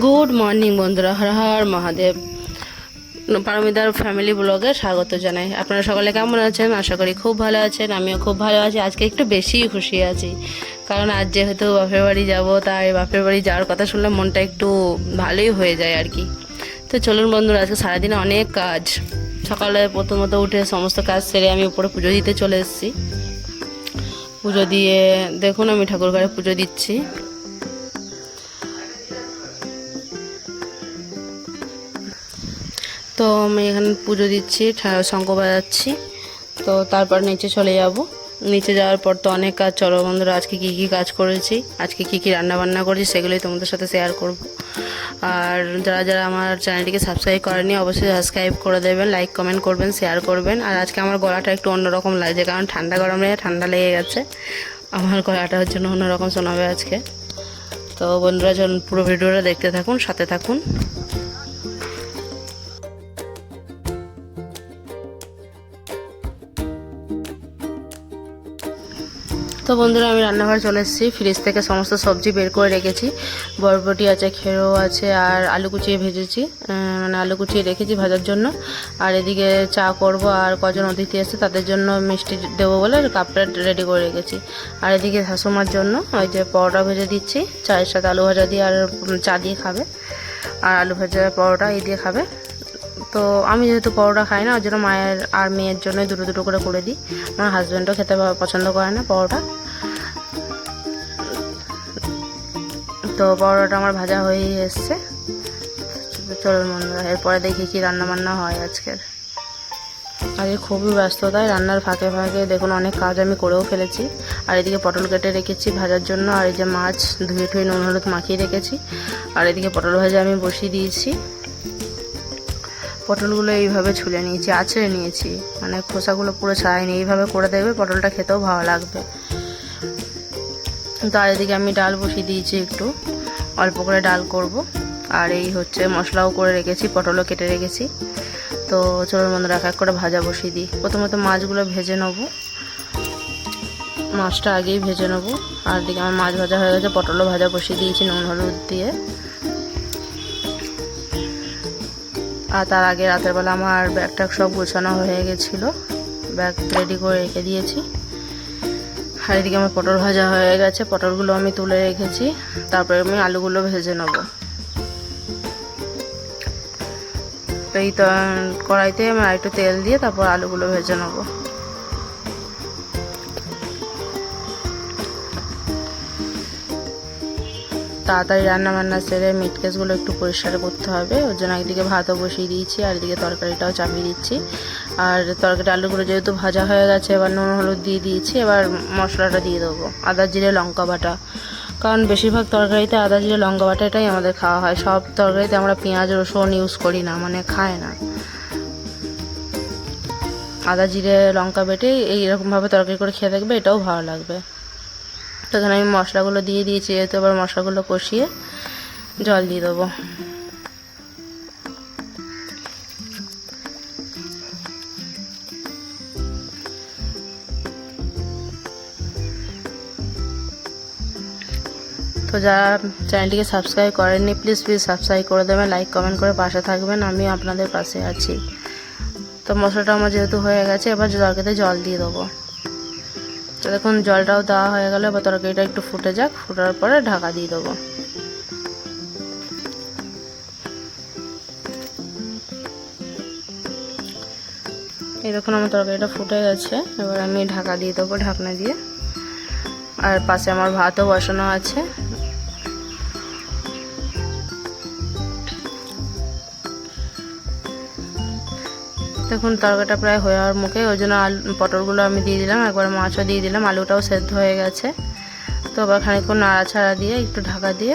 Good morning বন্ধুরা। Har Har Mahadev. পারমিদার family ব্লগে স্বাগত জানাই। আপনারা সকলে কেমন আছেন? আশা করি খুব ভালো আছেন, আমিও খুব ভালো আছি। আজকে একটু বেশিই খুশি আছি। কারণ আজ যেহেতু বাপের বাড়ি যাব, তাই বাপের বাড়ি যাওয়ার কথা শুনলে মনটা একটু ভালোই হয়ে যায় আর কি। তো চলুন বন্ধুরা, আজকে সারাদিনে অনেক কাজ। সকালে প্রথমত উঠে সমস্ত কাজ সেরে আমি উপরে পুজো দিতে চলে এসেছি। পুজো দিয়ে দেখুন, আমি ঠাকুর ঘরে পুজো দিচ্ছি। তো আমি এখানে পুজো দিচ্ছি শঙ্খ বাজাচ্ছি। তো তারপর নিচে চলে যাব। নিচে যাওয়ার পর তো অনেক কাজ। চলো বন্ধুরা, আজকে কী কী কাজ করেছি, আজকে কী কী রান্নাবান্না করেছি সেগুলোই তোমাদের সাথে শেয়ার করব। আর যারা যারা আমার চ্যানেলটিকে সাবস্ক্রাইব করেনি, অবশ্যই সাবস্ক্রাইব করে দেবেন লাইক কমেন্ট করবেন শেয়ার করবেন। আর আজকে আমার গলাটা একটু অন্যরকম লাগছে, কারণ ঠান্ডা গরমে ঠান্ডা লেগে গেছে। আমার গলাটা হচ্ছে জন্য অন্যরকম শোনাবে আজকে। তো বন্ধুরা, চলুন পুরো ভিডিওটা দেখতে থাকুন, সাথে থাকুন। তো বন্ধুরা, আমি রান্নাঘর চলে এসেছি। ফ্রিজ থেকে সমস্ত সবজি বের করে রেখেছি। বরবটি আছে, খেরো আছে, আর আলু কুচিয়ে ভেজেছি। মানে আলু কুচিয়ে রেখেছি ভাজার জন্য। আর এদিকে চা করব, আর কজন অতিথি এসে তাদের জন্য মিষ্টি দেবো বলে কাপ প্লেট রেডি করে রেখেছি। আর এদিকে শাশুমার জন্য ওই যে পরোটা ভেজে দিচ্ছি, চায়ের সাথে আলু ভাজা দিয়ে আর চা দিয়ে খাবে। আর আলু ভাজা, পরোটা এই দিয়ে খাবে। তো আমি যেহেতু পরোটা খাই না, ওই জন্য মায়ের আর মেয়ের জন্য দুটো দুটো করে করে দিই। আমার হাজব্যান্ডও খেতে পছন্দ করে না পরোটা। তো পরোটা আমার ভাজা হয়েই এসছে। চলুন বন্ধুরা, এরপরে দেখি কি রান্না বান্না হয় আজকের। আজকে খুবই ব্যস্ততায় রান্নার ফাঁকে ফাঁকে দেখুন অনেক কাজ আমি করেও ফেলেছি। আর এদিকে পটল কেটে রেখেছি ভাজার জন্য, আর এই যে মাছ ধুয়ে টুয়ে নুন, হলুদ মাখিয়ে রেখেছি। আর এদিকে পটল ভাজা আমি বসিয়ে দিয়েছি। পটলগুলো এইভাবে ছুলে নিয়েছি, আছড়ে নিয়েছি। মানে খোসাগুলো পুরো ছাড়াইনি, এইভাবে করে দেবে পটলটা খেতেও ভালো লাগবে। তো আর এদিকে আমি ডাল বসিয়ে দিয়েছি একটু। অল্প করে ডাল করব। আর এই হচ্ছে মশলাও করে রেখেছি, পটলও কেটে রেখেছি। তো চলুন বন্ধুরা, এক এক করে ভাজা বসিয়ে দিই। প্রথমত মাছগুলো ভেজে নেব। মাছটা আগেই ভেজে নেব। আর দিকে আমার মাছ ভাজা হয়ে গেছে, পটলও ভাজা বসিয়ে দিয়েছি নুন, হলুদ দিয়ে। আর তার আগে রাতের বেলা আমার ব্যাগটা সব গোছানো হয়ে গেছিল। ব্যাগ রেডি করে রেখে দিয়েছি। আর এদিকে আমার পটল ভাজা হয়ে গেছে, পটলগুলো আমি তুলে রেখেছি, তারপরে আমি আলুগুলো ভেজে নেব। এই কড়াইতে আমি আরেকটু তেল দিয়ে তারপর আলুগুলো ভেজে নেব। তাড়াতাড়ি রান্না বান্না সেরে মিট কেসগুলো একটু পরিষ্কার করতে হবে, ওর জন্য একদিকে ভাতও বসিয়ে দিয়েছি, আর এদিকে তরকারিটাও চাপিয়ে দিচ্ছি। আর তরকারি আলুগুলো যেহেতু ভাজা হয়ে গেছে, এবার নুন, হলুদ দিয়ে দিয়েছি, এবার মশলাটা দিয়ে দেবো। আদা, জিরে, লঙ্কা বাটা। কারণ বেশিরভাগ তরকারিতে আদা, জিরে, লঙ্কা বাটাটাই আমাদের খাওয়া হয়। সব তরকারিতে আমরা পেঁয়াজ, রসুন ইউজ করি না মানে খায় না। আদা, জিরে, লঙ্কা বেটে এইরকমভাবে তরকারি করে খেয়ে থাকবে এটাও ভালো লাগবে। তো এখানে আমি মশলাগুলো দিয়ে দিয়েছি যেহেতু এবার মশলাগুলো কষিয়ে জল দিয়ে দেবো। তো যারা চ্যানেলটিকে সাবস্ক্রাইব করেননি প্লিজ প্লিজ সাবস্ক্রাইব করে দেবেন লাইক কমেন্ট করে পাশে থাকবেন আমি আপনাদের পাশে আছি। তো মশলাটা আমার যেহেতু হয়ে গেছে, এবার তরকারিতে জল দিয়ে দেবো। তো দেখুন, জলটাও দেওয়া হয়ে গেলে, এবার তরকারিটা একটু ফুটে যাক, ফুটার পরে ঢাকা দিয়ে দেবো। দেখুন, আমার তরকারিটা ফুটে গেছে, এবার আমি ঢাকা দিয়ে দেবো ঢাকনা দিয়ে। আর পাশে আমার ভাতও বসানো আছে। দেখুন তরকারিটা প্রায় হয়ে যাওয়ার মুখে, ওই জন্য আলু, পটলগুলো আমি দিয়ে দিলাম, একবার মাছও দিয়ে দিলাম, আলুটাও সেদ্ধ হয়ে গেছে। তো আবার খানিকক্ষণ নাড়াছাড়া দিয়ে, একটু ঢাকা দিয়ে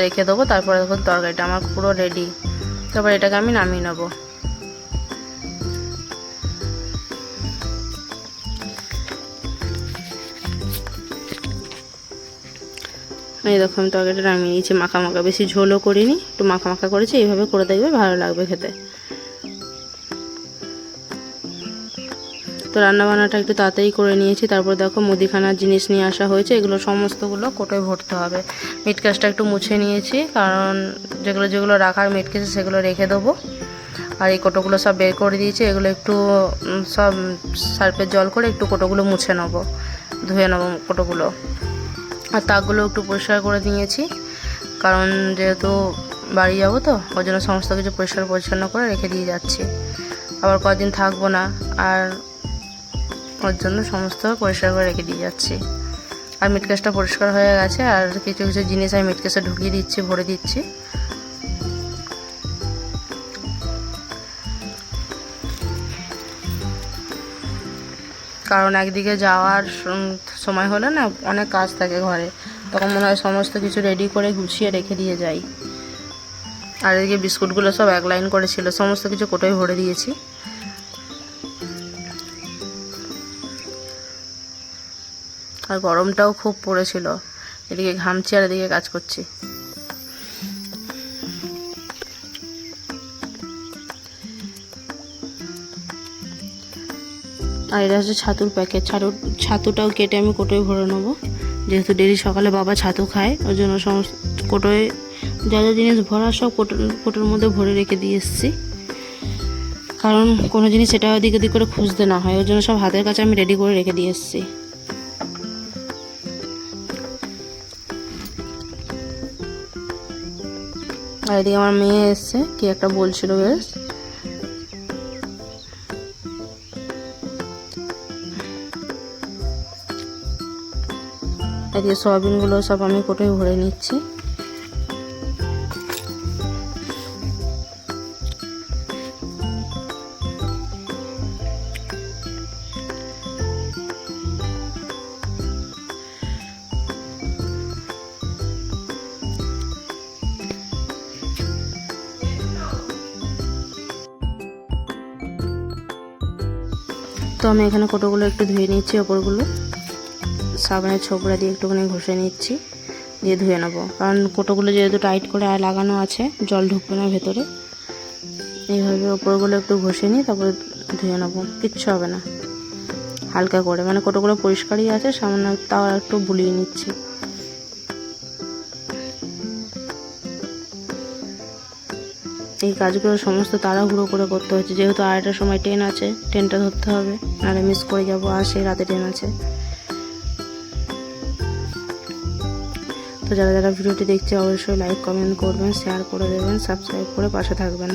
রেখে দেবো, তারপরে দেখুন তরকারিটা আমার পুরো রেডি তারপর এটাকে আমি নামিয়ে নেব। আমি তরকারিটা নামিয়ে নিয়েছি, মাখা মাখা, বেশি ঝোলও করিনি, একটু মাখা মাখা করেছি, এইভাবে করে দেখবে ভালো লাগবে খেতে। রান্নাবান্নাটা একটু তাড়াতাড়ি করে নিয়েছি। তারপর দেখো মুদিখানার জিনিস নিয়ে আসা হয়েছে। এগুলো সমস্তগুলো কোটোয় ভরতে হবে। মিট কাজটা একটু মুছে নিয়েছি। কারণ যেগুলো যেগুলো রাখার মেটকেছে সেগুলো রেখে দেবো। আর এই কোটোগুলো সব বের করে দিয়েছি। এগুলো একটু সব সার্ফের জল করে একটু কোটোগুলো মুছে নেব। ধুয়ে নেব কোটোগুলো। আর তাকগুলো একটু পরিষ্কার করে নিয়েছি। কারণ যেহেতু বাড়ি যাব তো, ওই জন্য সমস্ত কিছু পরিষ্কার পরিচ্ছন্ন করে রেখে দিয়ে যাচ্ছি। আবার কদিন থাকব না। আর ওর জন্য সমস্ত পরিষ্কার করে রেখে দিয়ে যাচ্ছি। আর মিটকেসটা পরিষ্কার হয়ে গেছে, আর কিছু কিছু জিনিস আমি মিটকেসে ঢুকিয়ে দিচ্ছি, ভরে দিচ্ছি। কারণ একদিকে যাওয়ার সময় হলে না অনেক কাজ থাকে ঘরে, তখন মনে হয় সমস্ত কিছু রেডি করে গুছিয়ে রেখে দিয়ে যাই। আর এদিকে বিস্কুটগুলো সব এক লাইন করেছিল সমস্ত কিছু কোটোই ভরে দিয়েছি। আর গরমটাও খুব পড়েছিল। এদিকে ঘামছি আর এদিকে কাজ করছি। আর এটা হচ্ছে ছাতুর প্যাকেট ছাতুর, ছাতুটাও কেটে আমি কোটোয় ভরে নেব। যেহেতু ডেলি সকালে বাবা ছাতু খায় ওই জন্য সমস্ত কোটোয় যা যা জিনিস ভরা সব কোটোর কোটোর মধ্যে ভরে রেখে দিয়ে এসেছি। কারণ কোনো জিনিস এটা ওদিক ওদিক করে খুঁজতে না হয় ওই জন্য সব হাতের কাছে আমি রেডি করে রেখে দিয়ে এসেছি। আর এদিকে আমার মেয়ে এসছে, কি একটা বলছিল বেশ। এদিকে সয়াবিনগুলো সব আমি কোটে ভরে নিচ্ছি। তো আমি এখানে কোটোগুলো একটু ধুয়ে নিচ্ছি, ওপরগুলো। সাবানের ছোবড়া দিয়ে একটুখানি ঘষে নিচ্ছি, দিয়ে ধুয়ে নেব। কারণ কোটোগুলো যেহেতু টাইট করে আর লাগানো আছে, জল ঢুকবে না ভেতরে। এইভাবে ওপরগুলো একটু ঘষে নিই তারপরে ধুয়ে নেব, কিচ্ছু হবে না। হালকা করে মানে কোটোগুলো পরিষ্কারই আছে, সামান্য তাও একটু বুলিয়ে নিচ্ছি। এই কাজগুলো সমস্ত তাড়াহুড়ো করে করতে হচ্ছে যেহেতু আড়াইটার সময় ট্রেন আছে ট্রেনটা ধরতে হবে। নাহলে মিস করে যাব, আর সেই রাতে ট্রেন আছে। তো যারা যারা ভিডিওটি দেখছে, অবশ্যই লাইক কমেন্ট করবেন শেয়ার করে দেবেন সাবস্ক্রাইব করে পাশে থাকবেন।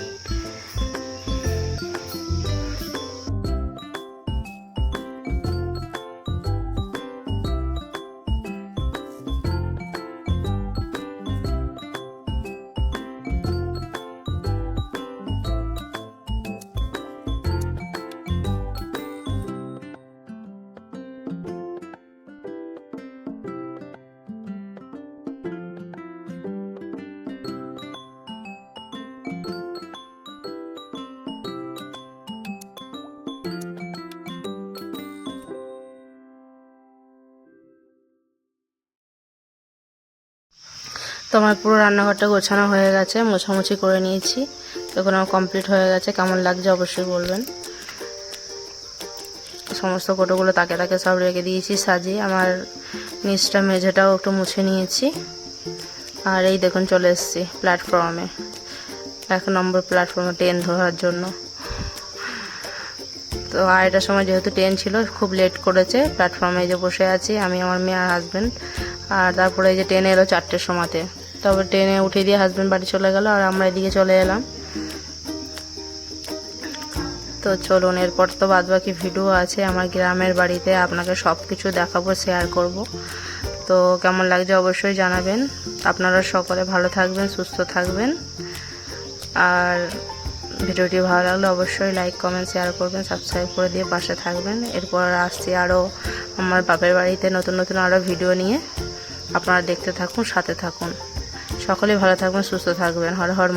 তো আমার পুরো রান্নাঘরটা গোছানো হয়ে গেছে, মোছামুছি করে নিয়েছি। তখন আমার কমপ্লিট হয়ে গেছে, কেমন লাগছে অবশ্যই বলবেন। সমস্ত কোটোগুলো তাকে তাকে সব রেখে দিয়েছি, সাজিয়ে। আমার নিচটা মেঝেটাও একটু মুছে নিয়েছি। আর এই দেখুন, চলে এসেছি প্ল্যাটফর্মে এক নম্বর প্ল্যাটফর্মে ট্রেন ধরার জন্য। তো আড়াইটার সময় যেহেতু ট্রেন ছিল, খুব লেট করেছে প্ল্যাটফর্মে যে বসে আছি, আমি, আমার মেয়ে আর হাজব্যান্ড আর তারপরে এই যে ট্রেন এলো চারটের সময়তে। তারপর ট্রেনে উঠে দিয়ে হাজব্যান্ড বাড়ি চলে গেল আর আমরা এদিকে চলে এলাম। তো চলুন, এরপর তো বাদ বাকি ভিডিও আছে। আমার গ্রামের বাড়িতে আপনাকে সব কিছু দেখাবো শেয়ার করব। তো কেমন লাগছে অবশ্যই জানাবেন। আপনারা সকলে ভালো থাকবেন, সুস্থ থাকবেন। আর ভিডিওটি ভালো লাগলে অবশ্যই লাইক কমেন্ট শেয়ার করবেন সাবস্ক্রাইব করে দিয়ে পাশে থাকবেন। এরপর আসছি আরও আমার বাপের বাড়িতে নতুন নতুন আরও ভিডিও নিয়ে। আপনারা দেখতে থাকুন, সাথে থাকুন। সকলেই ভালো থাকবেন সুস্থ থাকবেন। হর হর